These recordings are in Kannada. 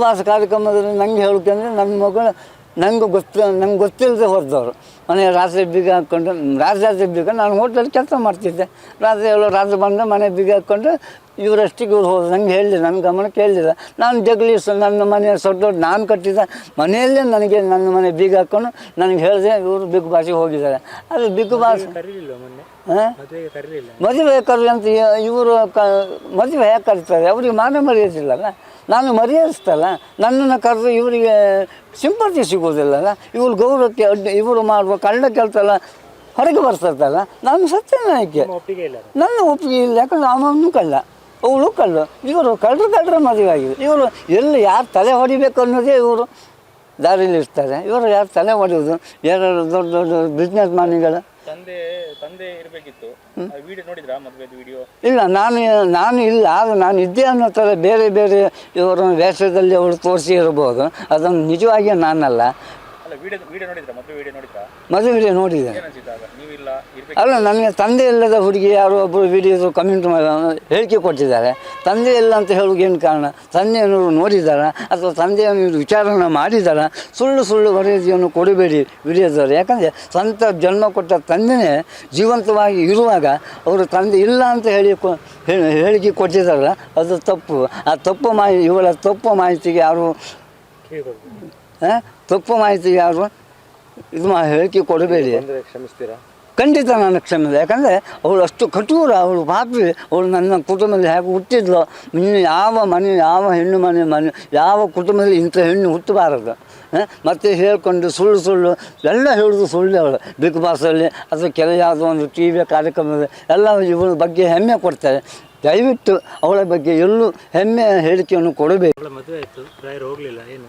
ಬಾಸ್ ಕಾರ್ಯಕ್ರಮದಲ್ಲಿ ನಂಗೆ ಹೇಳೋಕೆಂದರೆ ನನ್ನ ಮಗಳು ನಂಗೆ ಗೊತ್ತು, ನಂಗೆ ಗೊತ್ತಿಲ್ಲದೆ ಹೊರದವರು ಮನೆ ರಾತ್ರಿ ಬೀಗ ಹಾಕ್ಕೊಂಡು ರಾತ್ರಿ ರಾತ್ರಿ ಬೀಗ ನಾನು ಹೋಟ್ಲಲ್ಲಿ ಕೆಲಸ ಮಾಡ್ತಿದ್ದೆ. ರಾತ್ರಿ ಹೇಳೋ ರಾತ್ರಿ ಬಂದು ಮನೆ ಬೀಗ ಹಾಕ್ಕೊಂಡು ಇವರಷ್ಟಿಗೆ ಇವ್ರು ಹೋದ್ರು ನಂಗೆ ಹೇಳಿಲ್ಲ ನನ್ನ ಗಮನಕ್ಕೆ ಹೇಳಿಲ್ಲ ನಾನು ಜಗಲಿ ಸ- ನನ್ನ ಮನೆ ದೊಡ್ಡ ನಾನು ಕಟ್ಟಿದ ಮನೆಯಲ್ಲೇ ನನಗೆ ನನ್ನ ಮನೆ ಬೀಗ ಹಾಕ್ಕೊಂಡು ನನಗೆ ಹೇಳಿದೆ ಇವರು ಬಿಗ್ ಬಾಸಿಗೆ ಹೋಗಿದ್ದಾರೆ. ಅದು ಬಿಗ್ ಬಾಸ್ ಮದುವೆ ಕರಿ ಅಂತ ಇವರು ಕ ಮದುವೆ ಹೇಗೆ ಕರೀತಾರೆ? ಅವ್ರಿಗೆ ಮಾನ ಮರ್ಯಾದಿಲ್ಲಲ್ಲ? ನಾನು ಮರ್ಯಾದಿಸ್ತಲ್ಲ? ನನ್ನನ್ನು ಕರೆದು ಇವರಿಗೆ ಸಿಂಪತಿ ಸಿಗೋದಿಲ್ಲಲ್ಲ ಇವ್ರು ಗೌರವಕ್ಕೆ ಅಡ್ಡಿ ಇವರು ಮಾಡುವ ಕಳ್ಳ ಕೆಲಸಲ್ಲ ಹೊರಗೆ ಬರ್ತದಲ್ಲ ನಾನು ಸತ್ಯನಾಯ್ಕೆ. ನನ್ನ ಒಪ್ಪಿಗೆ ಇಲ್ಲ. ಯಾಕಂದ್ರೆ ಅವನು ಕಳ್ಳ. ಅವಳು ಕಳ್ಳು ಇವರು ಕಳ್ಳರು ಕಳ್ಳರ ಮದುವೆ ಆಗಿದೆ. ಇವರು ಎಲ್ಲಿ ಯಾರು ತಲೆ ಹೊಡಿಬೇಕು ಅನ್ನೋದೇ ಇವರು ದಾರಿಲಿ ಇರ್ತಾರೆ. ಇವರು ಯಾರು ತಲೆ ಹೊಡೆಯೋದು ಯಾರು ದೊಡ್ಡ ದೊಡ್ಡ ಬಿಸ್ನೆಸ್ ಮ್ಯಾನ್ಗಳು ತಂದೆ ತಂದೆ ಇರಬೇಕಿತ್ತು. ವಿಡಿಯೋ ನೋಡಿದ್ರಾ ಮದುವೆದು ವಿಡಿಯೋ ಇಲ್ಲ ನಾನು ನಾನು ಇಲ್ಲ. ಆದರೆ ನಾನು ಇದ್ದೆ ಅನ್ನೋ ಥರ ಬೇರೆ ಬೇರೆ ಇವರ ವೇಷದಲ್ಲಿ ಅವಳು ತೋರಿಸಿ ಇರ್ಬೋದು. ಅದನ್ನು ನಿಜವಾಗಿಯೇ ನಾನಲ್ಲ. ಅಲ್ಲ ವಿಡಿಯೋ ವಿಡಿಯೋ ನೋಡಿದ್ರಾ? ಮದುವೆ ವಿಡಿಯೋ ನೋಡಿದ್ರಾ? ಮದುವೆ ನೋಡಿದೆ. ಅಲ್ಲ ನನಗೆ ತಂದೆ ಇಲ್ಲದ ಹುಡುಗಿ ಯಾರು ಒಬ್ಬರು ವಿಡಿಯೋ ಕಮೆಂಟ್ ಹೇಳಿಕೆ ಕೊಟ್ಟಿದ್ದಾರೆ. ತಂದೆ ಇಲ್ಲ ಅಂತ ಹೇಳೋಕೆ ಏನು ಕಾರಣ? ತಂದೆಯನ್ನು ನೋಡಿದ್ದಾರೆ? ಅಥವಾ ತಂದೆಯನ್ನು ವಿಚಾರಣೆ ಮಾಡಿದ್ದಾರೆ? ಸುಳ್ಳು ಸುಳ್ಳು ವರದಿಯನ್ನು ಕೊಡಬೇಡಿ ವಿಡಿಯೋದವರು. ಯಾಕಂದರೆ ಸ್ವಂತ ಜನ್ಮ ಕೊಟ್ಟ ತಂದೆನೇ ಜೀವಂತವಾಗಿ ಇರುವಾಗ ಅವರು ತಂದೆ ಇಲ್ಲ ಅಂತ ಹೇಳಿ ಹೇಳಿಕೆ ಕೊಟ್ಟಿದ್ದಾರೆ ಅದು ತಪ್ಪು. ಆ ತಪ್ಪು ಮಾಹಿತಿ ಇವಳ ತಪ್ಪು ಮಾಹಿತಿಗೆ ಯಾರು ತಪ್ಪು ಮಾಹಿತಿಗೆ ಯಾರು ಇದು ಮಾ ಹೇಳಿಕೆ ಕೊಡಬೇಡಿ. ಕ್ಷಮಿಸ್ತೀರಾ? ಖಂಡಿತ ನಾನು ಕ್ಷಮಿಸಿದೆ ಯಾಕಂದರೆ ಅವಳು ಅಷ್ಟು ಕಠೋರ ಅವಳು ಪಾಪಿ ಅವಳು ನನ್ನ ಕುಟುಂಬದಲ್ಲಿ ಹೇಗೆ ಹುಟ್ಟಿದ್ಲು ಇನ್ನು ಯಾವ ಮನೆ ಯಾವ ಹೆಣ್ಣು ಮನೆ ಮನೆ ಯಾವ ಕುಟುಂಬದಲ್ಲಿ ಇಂಥ ಹೆಣ್ಣು ಹುಟ್ಟಬಾರದು. ಮತ್ತೆ ಹೇಳ್ಕೊಂಡು ಸುಳ್ಳು ಸುಳ್ಳು ಎಲ್ಲ ಹೇಳೋದು ಸುಳ್ಳು ಅವಳು. ಬಿಗ್ ಬಾಸಲ್ಲಿ ಅಥವಾ ಕೆಲ ಯಾವುದೋ ಒಂದು ಟಿ ವಿ ಕಾರ್ಯಕ್ರಮದಲ್ಲಿ ಎಲ್ಲ ಇವಳ ಬಗ್ಗೆ ಹೆಮ್ಮೆ ಕೊಡ್ತಾರೆ. ದಯವಿಟ್ಟು ಅವಳ ಬಗ್ಗೆ ಎಲ್ಲೂ ಹೆಮ್ಮೆ ಹೇಳಿಕೆಯನ್ನು ಕೊಡಬೇಕು. ಮದುವೆ ಆಯಿತು. ಹೋಗಲಿಲ್ಲ ಹೋಗ್ಲಿಲ್ಲ ಏನು?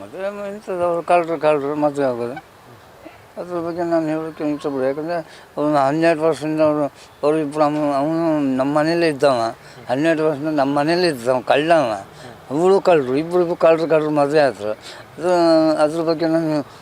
ಮದುವೆ ಇಂಥದ್ದು ಅವ್ರು ಕಳ್ಳರು ಕಳ್ಳರು ಮದುವೆ ಆಗೋದು. ಅದ್ರ ಬಗ್ಗೆ ನಾನು ಹೇಳೋಕ್ಕೆ ಇಷ್ಟಪಡ ಯಾಕಂದರೆ ಅವನು ಹನ್ನೆರಡು ವರ್ಷದಿಂದ ಅವರು ಅವರಿಬ್ಬರು ಅವನು ಅವನು ನಮ್ಮ ಮನೇಲೇ ಇದ್ದವ. ಹನ್ನೆರಡು ವರ್ಷದಿಂದ ನಮ್ಮ ಮನೇಲೇ ಇದ್ದವ, ಕಳ್ಳವ. ಅವಳು ಕಳ್ಳರು ಇಬ್ಬರಿಗೂ ಇಬ್ಬರು ಕಳ್ಳರು ಕಳ್ಳರು ಮದುವೆ ಆದರು. ಅದು, ಅದ್ರ ಬಗ್ಗೆ ನಾನು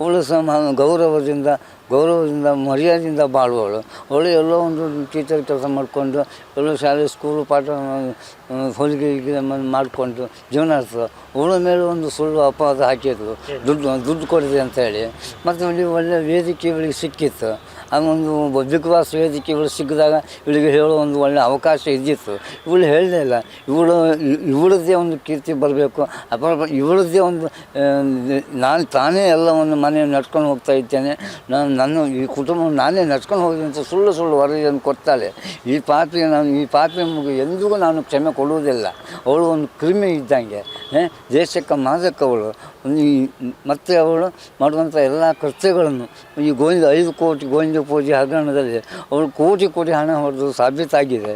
ಅವಳು ಮ- ಗೌರವದಿಂದ ಗೌರವದಿಂದ, ಮರ್ಯಾದೆಯಿಂದ ಬಾಳುವವಳು ಅವಳು ಎಲ್ಲೋ ಒಂದು ಟೀಚರ್ ಕೆಲಸ ಮಾಡಿಕೊಂಡು, ಎಲ್ಲೋ ಶಾಲೆ ಸ್ಕೂಲು ಪಾಠ ಹೊಲಿಗೆ ಮಾಡಿಕೊಂಡು ಜೀವನ ನಡೆಸ್ತಳು ಅವಳ ಮೇಲೆ ಒಂದು ಸುಳ್ಳು ಅಪವಾದ ಹಾಕಿದ್ರು. ದುಡ್ಡು ದುಡ್ಡು ಕೊಡಿದೆ ಅಂತೇಳಿ ಮತ್ತು ಇಲ್ಲಿ ಒಳ್ಳೆಯ ವೇದಿಕೆ ಇವಳಿಗೆ ಸಿಕ್ಕಿತ್ತು. ಆ ಒಂದು ಬಿಗ್ ಬಾಸ್ ವೇದಿಕೆ ಇವಳು ಸಿಕ್ಕಿದಾಗ ಇವಳಿಗೆ ಹೇಳೋ ಒಂದು ಒಳ್ಳೆಯ ಅವಕಾಶ ಇದ್ದಿತ್ತು. ಇವಳು ಹೇಳಲೇ ಇಲ್ಲ. ಇವಳು, ಇವಳದ್ದೇ ಒಂದು ಕೀರ್ತಿ ಬರಬೇಕು. ಅಪರ ಇವಳದ್ದೇ ಒಂದು ನಾನು ತಾನೇ ಎಲ್ಲವನ್ನು ಮನೆ ನಡ್ಕೊಂಡು ಹೋಗ್ತಾ ಇದ್ದೇನೆ. ನಾನು ನನ್ನ ಈ ಕುಟುಂಬ ನಾನೇ ನಡ್ಕೊಂಡು ಹೋಗಿ ಅಂತ ಸುಳ್ಳು ಸುಳ್ಳು ವರದಿಯನ್ನು ಕೊಡ್ತಾಳೆ. ಈ ಪಾಪಿಗೆ ನಾನು, ಈ ಮಗು ಎಂದಿಗೂ ನಾನು ಕ್ಷಮೆ ಕೊಡುವುದಿಲ್ಲ. ಅವಳು ಒಂದು ಕ್ರಿಮಿ ಇದ್ದಂಗೆ. ದೇಶಕ್ಕೆ ಮಾದಕ್ಕವಳು ಈ ಮತ್ತೆ ಅವಳು ಮಾಡುವಂಥ ಎಲ್ಲ ಕೃತ್ಯಗಳನ್ನು ಈ ಗೋವಿಂದ ಐದು ಕೋಟಿ ಗೋವಿಂದ ಪೂಜೆ ಹಗರಣದಲ್ಲಿ ಅವಳು ಕೋಟಿ ಕೋಟಿ ಹಣ ಹೊಡೆದು ಸಾಬೀತಾಗಿದೆ.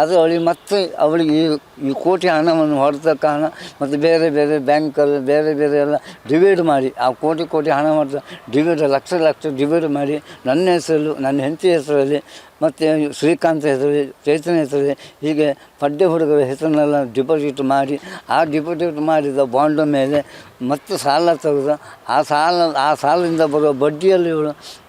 ಅದು ಅವಳಿಗೆ ಮತ್ತೆ ಅವಳಿಗೆ ಈ ಈ ಕೋಟಿ ಹಣವನ್ನು ಹೊಡೆದ ಕಾರಣ ಮತ್ತು ಬೇರೆ ಬೇರೆ ಬ್ಯಾಂಕಲ್ಲಿ ಬೇರೆ ಬೇರೆ ಎಲ್ಲ ಡಿವೈಡ್ ಮಾಡಿ, ಆ ಕೋಟಿ ಕೋಟಿ ಹಣ ಹೊಡೆದ ಡಿವೈಡ್ ಲಕ್ಷ ಲಕ್ಷ ಡಿವೈಡ್ ಮಾಡಿ, ನನ್ನ ಹೆಸರು ನನ್ನ ಹೆಂಡತಿ ಹೆಸರಲ್ಲಿ ಮತ್ತು ಶ್ರೀಕಾಂತ್ ಹೆಸರು, ಚೈತನ್ಯ ಹೆಸರು, ಹೀಗೆ ಪಡ್ಡೆ ಹುಡುಗರ ಹೆಸರನ್ನೆಲ್ಲ ಡಿಪಾಸಿಟ್ ಮಾಡಿ, ಆ ಡಿಪಾಸಿಟ್ ಮಾಡಿದ ಬಾಂಡ್ ಮೇಲೆ ಮತ್ತೆ ಸಾಲ ತೆಗೆದು, ಆ ಸಾಲ, ಆ ಸಾಲದಿಂದ ಬರುವ ಬಡ್ಡಿಯಲ್ಲಿ ಇವಳು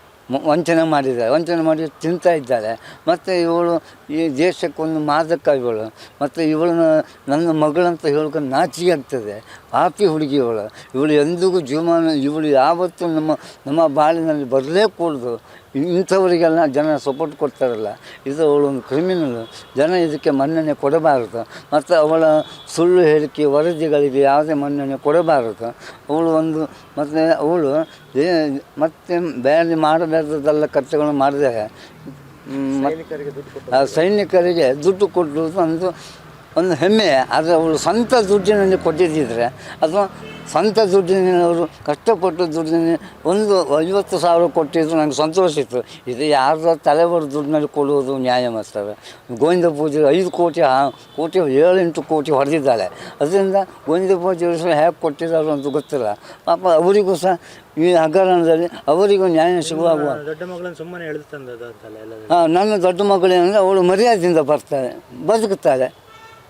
ವಂಚನೆ ಮಾಡಿದ್ದಾರೆ. ವಂಚನೆ ಮಾಡಿ ತಿಂತಾ ಇದ್ದಾಳೆ ಮತ್ತು ಇವಳು ಈ ದೇಶಕ್ಕೊಂದು ಮಾದಕ ಇವಳು. ಮತ್ತು ಇವಳನ್ನ ನನ್ನ ಮಗಳಂತ ಹೇಳ್ಕೊಂಡು ನಾಚಿಕೆ ಆಗ್ತದೆ. ಪಾಪಿ ಹುಡುಗಿ ಇವಳು. ಇವಳು ಎಂದಿಗೂ ಜೀವಮಾನ ಇವಳು ಯಾವತ್ತೂ ನಮ್ಮ ನಮ್ಮ ಬಾಳಿನಲ್ಲಿ ಬರಲೇ ಕೂಡದು ಇಂಥವರಿಗೆಲ್ಲ ಜನ ಸಪೋರ್ಟ್ ಕೊಡ್ತಾರಲ್ಲ. ಇದು ಅವಳು ಒಂದು ಕ್ರಿಮಿನಲ್ ಜನ ಇದಕ್ಕೆ ಮನ್ನಣೆ ಕೊಡಬಾರದು. ಮತ್ತು ಅವಳ ಸುಳ್ಳು ಹೇಳಿಕೆ ವರದಿಗಳಿಗೆ ಯಾವುದೇ ಮನ್ನಣೆ ಕೊಡಬಾರದು. ಅವಳು ಒಂದು ಮತ್ತು ಅವಳು ಮತ್ತೆ ಬೇರೆ ಮಾಡಬಾರ್ದಲ್ಲ ಖರ್ಚುಗಳು ಮಾಡಿದಾಗ ಸೈನಿಕರಿಗೆ ದುಡ್ಡು ಕೊಡುವುದು ಆ ಸೈನಿಕರಿಗೆ ದುಡ್ಡು ಕೊಟ್ಟು ಒಂದು ಒಂದು ಹೆಮ್ಮೆ ಆದರೆ ಅವರು ಸ್ವಂತ ದುಡ್ಡಿನಲ್ಲಿ ಕೊಟ್ಟಿದ್ದಿದ್ರೆ ಅಥವಾ ಸ್ವಂತ ದುಡ್ಡಿನವರು ಕಷ್ಟಪಟ್ಟು ದುಡ್ಡಿನ ಒಂದು ಐವತ್ತು ಸಾವಿರ ಕೊಟ್ಟಿದ್ರು ನನಗೆ ಸಂತೋಷ ಇತ್ತು. ಇದು ಯಾರ್ದು ತಲೆಬರು ದುಡ್ಡಿನಲ್ಲಿ ಕೊಡುವುದು ನ್ಯಾಯ ಮಾಡ್ತಾರೆ ಗೋವಿಂದ ಪೂಜೆ ಐದು ಕೋಟಿ ಕೋಟಿ ಏಳೆಂಟು ಕೋಟಿ ಹೊಡೆದಿದ್ದಾಳೆ. ಅದರಿಂದ ಗೋವಿಂದ ಪೂಜೆ ಹೇಗೆ ಕೊಟ್ಟಿದ್ದಾರೆ ಅಂತ ಗೊತ್ತಿಲ್ಲ. ಪಾಪ ಅವರಿಗೂ ಸಹ ಈ ಹಗರಣದಲ್ಲಿ ಅವರಿಗೂ ನ್ಯಾಯ ಸಿಗುವಾಗ ದೊಡ್ಡ ಮಗಳನ್ನ ಸುಮ್ಮನೆ ಹಾಂ ನನ್ನ ದೊಡ್ಡ ಮಗಳೇನೆಂದರೆ ಅವಳು ಮರ್ಯಾದೆಯಿಂದ ಬರ್ತಾಳೆ ಬದುಕುತ್ತಾಳೆ.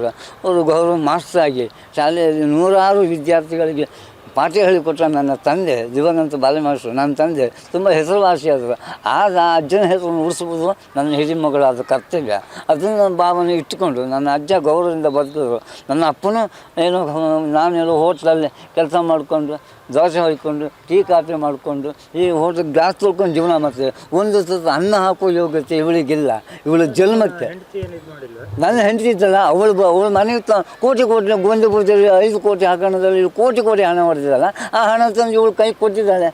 ಬಾಲನಾಯಕರು ಅವರು ಗೌರವ ಆಗಿ ಶಾಲೆಯಲ್ಲಿ ನೂರಾರು ವಿದ್ಯಾರ್ಥಿಗಳಿಗೆ ಪಾಠ ಹೇಳಿಕೊಟ್ಟ ನನ್ನ ತಂದೆ, ದಿವಂಗತ ಬಾಲಮಾಸ್ಟರು, ನನ್ನ ತಂದೆ ತುಂಬ ಹೆಸರುವಾಸಿಯಾದರು ಆಗ ಅಜ್ಜನ ಹೆಸರನ್ನು ಉಳಿಸುವುದು ನನ್ನ ಹಿರಿಮಗಳಾದ ಕರ್ತವ್ಯ. ಅದನ್ನು ಭಾವನೆ ಇಟ್ಟುಕೊಂಡು ನನ್ನ ಅಜ್ಜ ಗೌರವದಿಂದ ಬದುಕಿದ್ರು. ನನ್ನ ಅಪ್ಪನೂ ಏನೋ ನಾನೇನೋ ಹೋಟ್ಲಲ್ಲಿ ಕೆಲಸ ಮಾಡಿಕೊಂಡು ದೋಸೆ ಹೊಯ್ಕೊಂಡು, ಟೀ ಕಾಫಿ ಮಾಡಿಕೊಂಡು, ಈ ಹೋಟ್ಲ್ ಗ್ಲಾಸ್ ತೊಳ್ಕೊಂಡು ಜೀವನ ಮಾಡ್ತೇವೆ ಒಂದು ತುತ್ತು ಅನ್ನ ಹಾಕೋ ಯೋಗ್ಯತೆ ಇವಳಿಗಿಲ್ಲ. ಇವಳು ಜನ್ಮಕ್ಕೆ. ನನ್ನ ಹೆಂಡತಿ ಇದ್ದಲ್ಲ, ಅವಳು ಬ, ಅವಳು ಮನೆ ಕೋಟಿ ಕೋಟಿ ಗೋಂದಿ ಕೋಟಿ ಐದು ಕೋಟಿ ಹಾಕೋಣದಲ್ಲಿ, ಕೋಟಿ ಕೋಟಿ ಹಣ ಹೊಡೆದಿದ್ದಲ್ಲ ಆ ಹಣ ತಂದು ಇವಳು ಕೈ ಕೊಟ್ಟಿದ್ದಾಳೆ?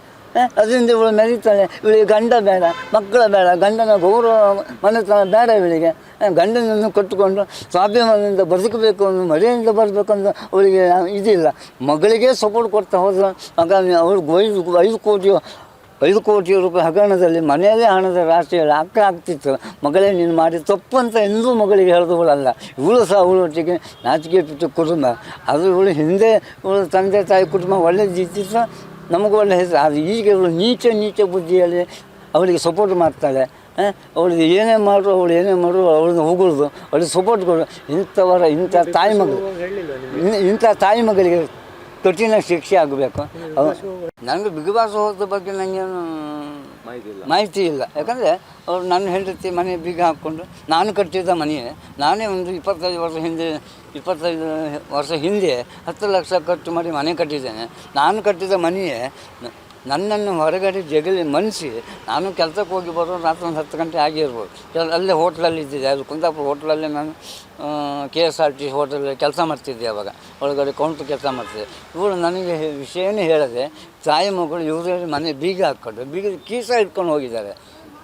ಅದರಿಂದ ಇವಳು ಮೆರೀತಾಳೆ. ಇವಳಿಗೆ ಗಂಡ ಬೇಡ, ಮಕ್ಕಳ ಬೇಡ, ಗಂಡನ ಗೌರವ ಮನೆತನ ಬೇಡ ಇವಳಿಗೆ? ಗಂಡನನ್ನು ಕಟ್ಟಿಕೊಂಡು ಸ್ವಾಭಿಮಾನದಿಂದ ಬದುಕಬೇಕು ಅನ್ನೋ ಬರಬೇಕು ಅಂತ ಅವಳಿಗೆ ಇದಿಲ್ಲ. ಮಗಳಿಗೆ ಸಪೋರ್ಟ್ ಕೊಡ್ತಾ ಹೋದ್ರೆ. ಮಗ ಅವಳು ಐದು ಐದು ಕೋಟಿ ಐದು ಕೋಟಿ ರೂಪಾಯಿ ಹಗರಣದಲ್ಲಿ ಮನೆಯಲ್ಲೇ ಹಣದ ರಾಷ್ಟ್ರೀಯ ಅಕ್ಕ ಆಗ್ತಿತ್ತು ಮಗಳೇ, ನೀನು ಮಾಡಿ ತಪ್ಪು ಅಂತ ಎಂದೂ ಮಗಳಿಗೆ ಹೇಳಿದವಳಲ್ಲ ಇವಳು ಸಹ ಅವಳೊಟ್ಟಿಗೆ ನಾಚಿಕೆ ಬಿಟ್ಟು ಕುಟುಂಬ. ಅದು ಇವಳು ಹಿಂದೆ, ಇವಳು ತಂದೆ, ತಾಯಿ ಕುಟುಂಬ ಒಳ್ಳೆದಿದ್ದಿತ್ತು. ನಮಗೂ ಒಳ್ಳೆ ಹೆಸರು. ಆದರೆ ಈಗ ಅವಳು ನೀಚ ನೀಚ ಬುದ್ಧಿಯಲ್ಲಿ ಅವಳಿಗೆ ಸಪೋರ್ಟ್ ಮಾಡ್ತಾಳೆ. ಅವಳಿಗೆ ಏನೇ ಮಾಡು ಅವಳು ಏನೇ ಮಾಡು ಅವಳನ್ನ ಹೋಗೋದು ಅವಳಿಗೆ ಸಪೋರ್ಟ್ ಕೊಡು. ಇಂಥವರ ಇಂಥ ತಾಯಿ ಮಗಳು ಇಂಥ ತಾಯಿ ಮಗಳಿಗೆ ಕಠಿಣ ಶಿಕ್ಷೆ ಆಗಬೇಕು. ನನಗೆ ಬಿಗ್ ಬಾಸ್ ಹೋದ ಬಗ್ಗೆ ನನಗೇನು ಮಾಹಿತಿ ಇಲ್ಲ. ಯಾಕಂದರೆ ಅವ್ರು ನನ್ನ ಹೆಂಡತಿ ಮನೆ ಬೀಗ ಹಾಕ್ಕೊಂಡು ನಾನು ಕಟ್ಟಿದ್ದ ಮನೆಯೇ ನಾನೇ ಒಂದು ಇಪ್ಪತ್ತೈದು ವರ್ಷ ಹಿಂದೆ, ಇಪ್ಪತ್ತೈದು ವರ್ಷ ಹಿಂದೆ ಹತ್ತು ಲಕ್ಷ ಖರ್ಚು ಮಾಡಿ ಮನೆ ಕಟ್ಟಿದ್ದೇನೆ. ನಾನು ಕಟ್ಟಿದ ಮನೆಯೇ ನನ್ನನ್ನು ಹೊರಗಡೆ ಜಗಲಿ ಮನಸಿ ನಾನು ಕೆಲಸಕ್ಕೆ ಹೋಗಿ ಬರೋ ರಾತ್ರಿ ಒಂದು ಹತ್ತು ಗಂಟೆ ಆಗಿರ್ಬೋದು. ಕೆಲ ಅಲ್ಲೇ ಹೋಟ್ಲಲ್ಲಿ ಇದ್ದಿದ್ದೆ. ಅದು ಕುಂದಾಪುರ ಹೋಟ್ಲಲ್ಲಿ ನಾನು ಕೆ ಎಸ್ ಆರ್ ಟಿ ಹೋಟೆಲಲ್ಲಿ ಕೆಲಸ ಮಾಡ್ತಿದ್ದೆ ಅವಾಗ. ಒಳಗಡೆ ಕೌಂಟ್ರ್ ಕೆಲಸ ಮಾಡ್ತಿದ್ದೆ. ಇವಳು ನನಗೆ ವಿಷಯನೇ ಹೇಳದೆ ತಾಯಿ ಮಗಳು ಇವರಲ್ಲಿ ಮನೆ ಬೀಗ ಹಾಕ್ಕೊಂಡು, ಬೀಗ ಕೀಸ ಇಟ್ಕೊಂಡು ಹೋಗಿದ್ದಾರೆ.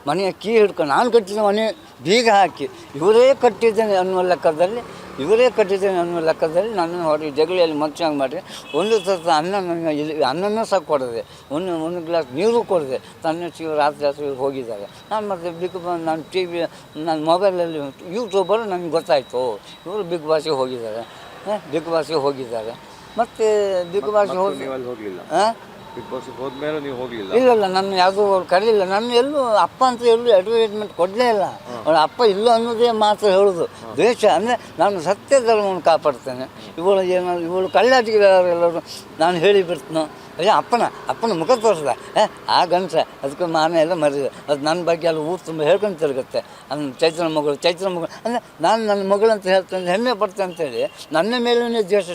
ಮನೆಯ ಕೀ ಹಿಡ್ಕೊಂಡು, ನಾನು ಕಟ್ಟಿದ ಮನೆ ಬೀಗ ಹಾಕಿ, ಇವರೇ ಕಟ್ಟಿದ್ದೇನೆ ಅನ್ನುವ ಲೆಕ್ಕದಲ್ಲಿ ಇವರೇ ಕಟ್ಟಿದ್ದೇನೆ ನನ್ನ ಲೆಕ್ಕದಲ್ಲಿ ನನ್ನನ್ನು ಹೊರಗೆ ಜಗಳಿಯಲ್ಲಿ ಮಚ್ಚಾಗಿ ಮಾಡಿ ಒಂದು ಸತ ಅನ್ನ ನನ್ನ ಇಲ್ಲಿ ಅನ್ನನೂ ಸಹ ಕೊಡದೆ ಒಂದು ಒಂದು ಗ್ಲಾಸ್ ನೀರು ಕೊಡದೆ ತನ್ನ ಶಿವ ರಾತ್ರಿ ರಾತ್ರಿ ಹೋಗಿದ್ದಾರೆ. ನಾನು ಮತ್ತೆ ಬಿಗ್ ಬಾಸ್ ನಾನು ಟಿ ವಿ ನನ್ನ ಮೊಬೈಲಲ್ಲಿ ಯೂಟ್ಯೂಬಲ್ಲಿ ನನಗೆ ಗೊತ್ತಾಯಿತು. ಇವರು ಬಿಗ್ ಬಾಸಿಗೆ ಹೋಗಿದ್ದಾರೆ. ಹ? ಬಿಗ್ ಬಾಸಿಗೆ ಹೋಗಿದ್ದಾರೆ. ಮತ್ತು ಬಿಗ್ ಬಾಸ್ಗೆ ಹೋಗಿ ಹೋಗಲಿಲ್ಲ. ಹಾಂ? ಬಿಗ್ ಬಾಸ್ ಹೋದ್ಮೇಲೆ ನೀವು ಹೋಗ್ಲಿಲ್ಲ? ಇಲ್ಲ ಇಲ್ಲ ನನ್ನ ಯಾವುದೂ ಅವ್ರು ಕರೆದಿಲ್ಲ ನನ್ನ ಎಲ್ಲೂ ಅಪ್ಪ ಅಂತ ಎಲ್ಲೂ ಅಡ್ವರ್ಟೈಸ್ಮೆಂಟ್ ಕೊಡಲೇ ಇಲ್ಲ. ಅವಳ ಅಪ್ಪ ಇಲ್ಲ ಅನ್ನೋದೇ ಮಾತ್ರ ಹೇಳೋದು. ದ್ವೇಷ ಅಂದರೆ ನಾನು ಸತ್ಯ ಧರ್ಮವನ್ನು ಕಾಪಾಡ್ತೇನೆ. ಇವಳು ಏನೋ ಇವಳು ಕಳ್ಳಾಟಿಗೆ ಎಲ್ಲರೂ ನಾನು ಹೇಳಿ ಬಿಡ್ತೀನೋ. ಅಯ್ಯ ಅಪ್ಪನ ಅಪ್ಪನ ಮುಖ ತೋರಿಸ್ದ. ಏ ಆ ಗಂಟ ಅದಕ್ಕೆ ಮಾನ ಎಲ್ಲ ಮರಿದೆ ಅದು ನನ್ನ ಬಗ್ಗೆ ಎಲ್ಲ ಊರು ತುಂಬ ಹೇಳ್ಕೊಂಡು ತಿರುಗುತ್ತೆ. ನನ್ನ ಚೈತ್ರ ಮಗಳು ಚೈತ್ರ ಮಗಳು. ಅಂದರೆ ನಾನು ನನ್ನ ಮಗಳು ಅಂತ ಹೇಳ್ತೇನೆ ಹೆಮ್ಮೆ ಪಡ್ತೇನೆ ಅಂತೇಳಿ ನನ್ನ ಮೇಲೇ ದ್ವೇಷ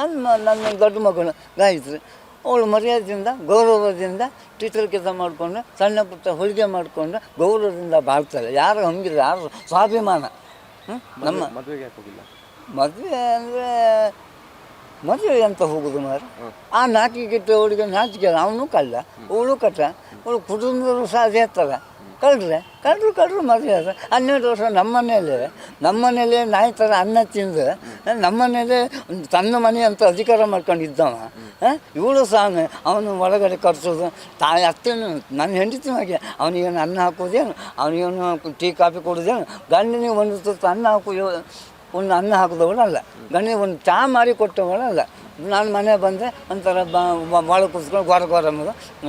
ನನ್ನ ನನ್ನ ದೊಡ್ಡ ಮಗಳು ಗಾಯತ್ರಿ ಅವಳು ಮರ್ಯಾದೆಯಿಂದ ಗೌರವದಿಂದ ಟೀಚರ್ ಕೆಲಸ ಮಾಡಿಕೊಂಡು ಸಣ್ಣ ಪುಟ್ಟ ಹೊಲಿಗೆ ಮಾಡಿಕೊಂಡು ಗೌರವದಿಂದ ಬಾಳ್ತಾಳೆ. ಯಾರು ಹಂಗಿಲ್ಲ ಯಾರು ಸ್ವಾಭಿಮಾನ? ನಮ್ಮ ಮದುವೆಗೆ ಹೋಗಿಲ್ಲ? ಮದುವೆ ಅಂದರೆ ಮದುವೆ ಅಂತ ಹೋಗುದು ಮಾರ ಆ ನಾಚಿಕೆ ಅವಳಿಗೆ ನಾಚಿಕೆ ಅವನು ಕಲ್ಲ ಅವಳು ಕಟ್ಟ ಅವಳು ಕುಟುಂಬದವರು ಸಹ ಅದೇ ಥರ. ಕಳ್ರೆ ಕಳ್ಳರು ಕಳ್ಳರು ಮದುವೆ ಅದು ಹನ್ನೆರಡು ವರ್ಷ ನಮ್ಮ ಮನೇಲೆ ನಮ್ಮ ನಾಯಿ ಥರ ಅನ್ನ ತಿಂದು ನಮ್ಮ ಮನೇಲೆ ತನ್ನ ಮನೆ ಅಂತ ಅಧಿಕಾರ ಮಾಡ್ಕೊಂಡಿದ್ದವ ಇವಳು ಸಾಂಗ್ ಅವನು ಒಳಗಡೆ ಕರ್ಸೋದು ತಾಯಿ ಅತ್ತೇನು, ನನ್ನ ಹೆಂಡತಿ ಹಾಗೆ ಅವನಿಗೇನು ಅನ್ನ ಹಾಕೋದೇನು ಅವನಿಗೇನು ಟೀ, ಕಾಫಿ ಕೊಡೋದೇನು, ಗಂಡನಿಗೆ ಒಂದು ತುತ್ತು ಅನ್ನ ಹಾಕೋ ಒಂದು ಅನ್ನ ಹಾಕಿದವಳಲ್ಲ, ಗಂಡನಿಗೆ ಒಂದು ಚಹಾ ಮಾರಿ ಕೊಟ್ಟವಳಲ್ಲ. ನಾನು ಮನೆ ಬಂದರೆ ಒಂಥರ ಭಾಳ ಕೂತ್ಕೊಂಡು ಗೋರ ಗೋರ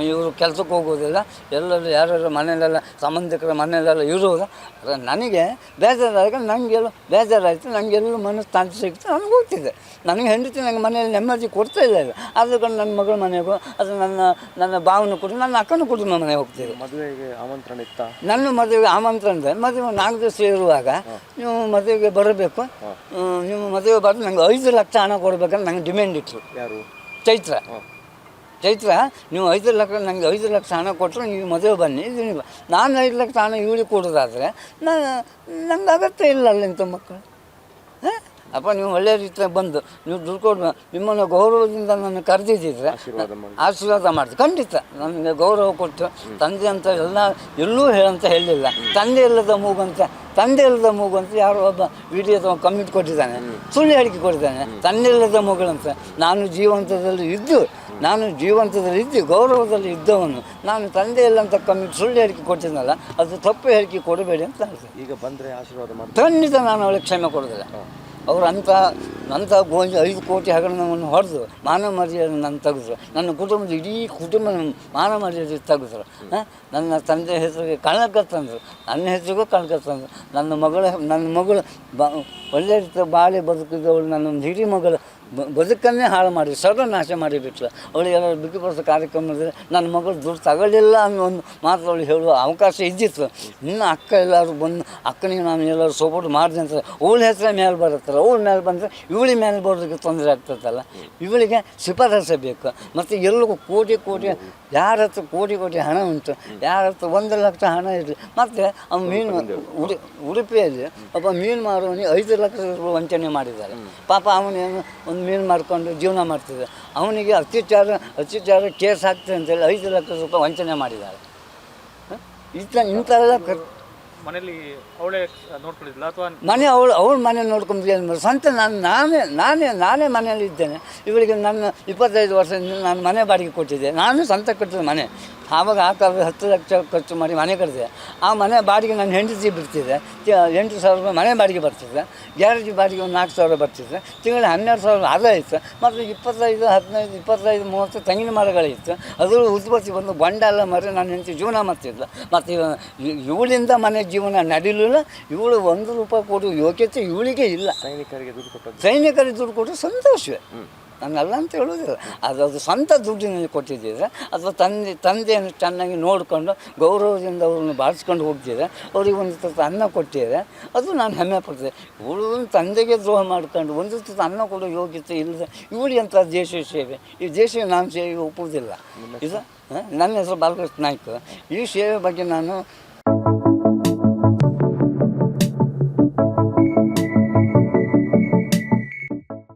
ಇವರು ಕೆಲಸಕ್ಕೆ ಹೋಗೋದಿಲ್ಲ. ಎಲ್ಲರೂ ಯಾರ್ಯಾರು ಮನೆಯಲ್ಲೆಲ್ಲ ಸಂಬಂಧಿಕರ ಮನೆಯಲ್ಲೆಲ್ಲ ಇರೋದು ಅದು ನನಗೆ ಬೇಜಾರಾಗ ನನಗೆಲ್ಲ ಬೇಜಾರಾಯಿತು ನನಗೆಲ್ಲೂ ಮನಸ್ಸು ತಾಂತಿ ಸಿಕ್ತು ನನಗೆ ಹೋಗ್ತಿದ್ದೆ ನನಗೆ ಹೆಂಡತಿ ನನಗೆ ಮನೆಯಲ್ಲಿ ನೆಮ್ಮದಿ ಕೊಡ್ತಾ ಇಲ್ಲ ಆದ ನನ್ನ ಮಗಳ ಮನೆಗೂ ಅದು ನನ್ನ ನನ್ನ ಭಾವನ ಕೂಡ ನನ್ನ ಅಕ್ಕನ ಕುಟುಂಬ ಮನೆಗೆ ಹೋಗ್ತಿದ್ದೆ ಮದುವೆಗೆ ಆಮಂತ್ರಣ ಇತ್ತ? ನನ್ನ ಮದುವೆಗೆ ಆಮಂತ್ರಣ ಇದೆ. ಮದುವೆ ನಾಲ್ಕು ದಿವಸ ಇರುವಾಗ ನೀವು ಮದುವೆಗೆ ಬರಬೇಕು. ನಿಮ್ಮ ನೀವು ಮದುವೆ ಬರೋದು ನನಗೆ ಐದು ಲಕ್ಷ ಹಣ ಕೊಡ್ಬೇಕಂತ ನಂಗೆ ಡಿಮ್ಯಾಂಡ್ ಇತ್ತು ಯಾರು? ಚೈತ್ರ. ಚೈತ್ರ ನೀವು ಐದು ಲಕ್ಷ ನನಗೆ ಐದು ಲಕ್ಷ ಹಣ ಕೊಟ್ಟರೆ ನೀವು ಮದುವೆ ಬನ್ನಿ ಇದು ನೀವು. ನಾನು ಐದು ಲಕ್ಷ ಹಣ ಇವಳಿಗೆ ಕೊಡೋದಾದರೆ ನಾನು ನಂಗೆ ಅಗತ್ಯ ಇಲ್ಲ ಅಲ್ಲಿಂತ ಮಕ್ಕಳು. ಹಾಂ? ಅಪ್ಪ ನೀವು ಒಳ್ಳೆ ರೀತಿಯಾಗಿ ಬಂದು ನೀವು ದುಡ್ಕೊಂಡು ಕೊಡು ನಿಮ್ಮನ್ನು ಗೌರವದಿಂದ ನನ್ನ ಕರೆದಿದ್ದಿದ್ರೆ ಆಶೀರ್ವಾದ ಮಾಡಿದೆ ಖಂಡಿತ ನನಗೆ ಗೌರವ ಕೊಟ್ಟು ತಂದೆ ಅಂತ ಎಲ್ಲ ಎಲ್ಲೂ ಹೇಳಂತ ಹೇಳಿಲ್ಲ. ತಂದೆ ಇಲ್ಲದ ಮೂಗಂತ ತಂದೆ ಇಲ್ಲದ ಮೂಗು ಅಂತ ಯಾರೋ ಒಬ್ಬ ವಿಡಿಯೋ ಕಮ್ಮಿಟ್ ಕೊಟ್ಟಿದ್ದಾನೆ ಸುಳ್ಳು ಹೇಳಿಕೆ ಕೊಟ್ಟಿದ್ದಾನೆ. ತಂದೆ ಇಲ್ಲದ ಮಗಳಂತ ನಾನು ಜೀವಂತದಲ್ಲಿ ಇದ್ದು ನಾನು ಜೀವಂತದಲ್ಲಿ ಇದ್ದು ಗೌರವದಲ್ಲಿ ಇದ್ದವನು ನಾನು ತಂದೆ ಇಲ್ಲ ಅಂತ ಕಮ್ಮಿಟ್ ಸುಳ್ಳು ಹೇಳಿಕೆ ಕೊಟ್ಟಿದ್ನಲ್ಲ ಅದು ತಪ್ಪು ಹೇಳಿಕೆ ಕೊಡಬೇಡಿ ಅಂತ ಈಗ ಬಂದರೆ ಆಶೀರ್ವಾದ ಮಾಡಿ ಖಂಡಿತ ನಾನು ಅವಳಿಗೆ ಕ್ಷಮೆ ಕೊಡೋದಿಲ್ಲ ಅವ್ರು ಅಂಥ ಗೋಂಜಿ ಐದು ಕೋಟಿ ಹಗರಣವನ್ನು ಹೊಡೆದು ಮಾನ ಮರ್ಯಾದೆ ನನ್ನ ತೆಗೆದ್ರು. ನನ್ನ ಕುಟುಂಬದ ಇಡೀ ಕುಟುಂಬ ಮಾನ ಮರ್ಯಾದೆ ತೆಗೆದ್ರು. ನನ್ನ ತಂದೆ ಹೆಸರಿಗೆ ಕಣಕ ತಂದರು. ನನ್ನ ಹೆಸರಿಗೂ ಕಣಕ ತಂದರು. ನನ್ನ ಮಗಳ, ನನ್ನ ಮಗಳು ಬ, ಒಳ್ಳೆ ರೀತಿಯ ಬಾಳೆ ಬದುಕಿದವಳು ನನ್ನ ಹಿರಿ ಮಗಳು ಬ- ಬದುಕನ್ನೇ ಹಾಳು ಮಾಡಿ ಸರ್ವನಾಶ ಮಾಡಿಬಿಟ್ಲು ಅವಳಿಗೆಲ್ಲ ಬಿಗಿಪಡಿಸ ಕಾರ್ಯಕ್ರಮದಲ್ಲಿ ನನ್ನ ಮಗಳು ದುಡ್ಡು ತಗೊಳ್ಳಿಲ್ಲ ಅನ್ನೋ ಒಂದು ಮಾತು ಅವಳು ಹೇಳುವ ಅವಕಾಶ ಇದ್ದಿತ್ತು. ಇನ್ನು ಅಕ್ಕ ಎಲ್ಲರೂ ಬಂದು, ಅಕ್ಕನಿಗೆ ನಾನು ಎಲ್ಲರೂ ಸಪೋರ್ಟ್ ಮಾಡಿದೆ ಅಂತ ಅವಳ ಹೆಸರ ಮೇಲೆ ಬರುತ್ತಲ್ಲ, ಅವಳ ಮೇಲೆ ಬಂದರೆ ಇವಳಿ ಮೇಲೆ ಬರೋದಕ್ಕೆ ತೊಂದರೆ ಆಗ್ತದಲ್ಲ. ಇವಳಿಗೆ ಶಿಫಾರಸೆ ಬೇಕು. ಮತ್ತು ಎಲ್ಲಿಗೂ ಕೋಟಿ ಕೋಟಿ, ಯಾರ ಹತ್ರ ಕೋಟಿ ಕೋಟಿ ಹಣ ಉಂಟು, ಯಾರ ಹತ್ರ ಒಂದು ಲಕ್ಷ ಹಣ ಇರಲಿ, ಮತ್ತು ಅವ್ನು ಮೀನು ಉಡಿ, ಉಡುಪಿಯಲ್ಲಿ ಒಬ್ಬ ಮೀನು ಮಾರುವವನಿಗೆ ಐದು ಲಕ್ಷ ವಂಚನೆ ಮಾಡಿದ್ದಾರೆ. ಪಾಪ ಅವನೇನು ಒಂದು ಮೀನು ಮಾಡಿಕೊಂಡು ಜೀವನ ಮಾಡ್ತಿದ್ದ ಅವನಿಗೆ ಅತ್ಯಾಚಾರ ಅತ್ಯಾಚಾರ ಕೇಸ್ ಆಗ್ತದೆ ಅಂತೇಳಿ ಐದು ಲಕ್ಷ ರೂಪಾಯಿ ವಂಚನೆ ಮಾಡಿದ್ದಾರೆ? ಇಂಥ ಇಂಥವೆಲ್ಲ ಮನೇಲಿ ಅವಳೇ ನೋಡ್ಕೊಂಡಿದ್ಲ ಅಥವಾ ಮನೆ ಅವಳು ಅವಳ ಮನೆ ಮಾಡೋದು? ಸ್ವಂತ ನಾನು ನಾನೇ ನಾನೇ ನಾನೇ ಮನೆಯಲ್ಲಿ ಇದ್ದೇನೆ ಇವಳಿಗೆ ನನ್ನ ಇಪ್ಪತ್ತೈದು ವರ್ಷದಿಂದ ನಾನು ಮನೆ ಬಾಡಿಗೆ ಕೊಟ್ಟಿದ್ದೆ. ನಾನು ಸ್ವಂತ ಕಟ್ಟಿದ ಮನೆ. ಆವಾಗ ಆ ಕಾಲದಲ್ಲಿ ಹತ್ತು ಲಕ್ಷ ಖರ್ಚು ಮಾಡಿ ಮನೆ ಕಟ್ಟಿದೆ ಆ ಮನೆ ಬಾಡಿಗೆ ನನ್ನ ಹೆಂಡತಿ ಬಿಡ್ತಿದ್ದೆ ತಿ- ಎಂಟು ಸಾವಿರ ರೂಪಾಯಿ ಮನೆ ಬಾಡಿಗೆ ಬರ್ತಿದ್ದೆ ಗ್ಯಾರೇಜ್ ಬಾಡಿಗೆ ಒಂದು ನಾಲ್ಕು ಸಾವಿರ ಬರ್ತಿದ್ದೆ ತಿಂಗಳು ಹನ್ನೆರಡು ಸಾವಿರ ಆದಾಯ ಇತ್ತು. ಮತ್ತು ಇಪ್ಪತ್ತೈದು ಹದಿನೈದು ಇಪ್ಪತ್ತೈದು ಮೂವತ್ತು ತೆಂಗಿನ ಮರಗಳಿತ್ತು ಅದು ಉತ್ಪತ್ತಿ ಬಂದು ಬಂಡ ಎಲ್ಲ ಮರೆ ನನ್ನ ಹೆಂಡತಿ ಜೀವನ ಮಾಡ್ತಿದ್ದೆ ಮತ್ತು ಇವಳಿಂದ ಮನೆ ಜೀವನ ನಡೀಲಿಲ್ಲ. ಇವಳು ಒಂದು ರೂಪಾಯಿ ಕೊಡುವ ಯೋಗ್ಯತೆ ಇವಳಿಗೆ ಇಲ್ಲ. ಸೈನಿಕರಿಗೆ ದುಡ್ಡು ಕೊಟ್ಟು ಸೈನಿಕರಿಗೆ ದುಡ್ಡು ಕೊಟ್ಟರೆ ಸಂತೋಷವೇ. ನಾನಲ್ಲ ಅಂತ ಹೇಳೋದಿಲ್ಲ. ಅದು ಅದು ಸ್ವಂತ ದುಡ್ಡಿನಲ್ಲಿ ಕೊಟ್ಟಿದ್ದಿದ್ರೆ ಅಥವಾ ತಂದೆ ತಂದೆಯನ್ನು ಚೆನ್ನಾಗಿ ನೋಡಿಕೊಂಡು ಗೌರವದಿಂದ ಅವ್ರನ್ನ ಬಾಳಿಸ್ಕೊಂಡು ಹೋಗ್ತಿದ್ರೆ ಅವ್ರಿಗೆ ಒಂದು ತುತ್ತು ಅನ್ನ ಕೊಟ್ಟಿದ್ರೆ ಅದು ನಾನು ಹೆಮ್ಮೆ ಪಡ್ತೇನೆ. ಇವಳು ತಂದೆಗೆ ದ್ರೋಹ ಮಾಡ್ಕೊಂಡು ಒಂದು ತುತ್ತು ಅನ್ನ ಕೊಡೋ ಯೋಗ್ಯತೆ ಇಲ್ಲದೆ ಇವಳು ಅಂತ ದೇಶ ಸೇವೆ? ಈ ದೇಶ ನಾನು ಸೇವೆ ಒಪ್ಪುವುದಿಲ್ಲ. ಇದು ನನ್ನ ಹೆಸರು ಬಾಲಕೃಷ್ಣ ನಾಯ್ಕ. ಈ ಸೇವೆ ಬಗ್ಗೆ ನಾನು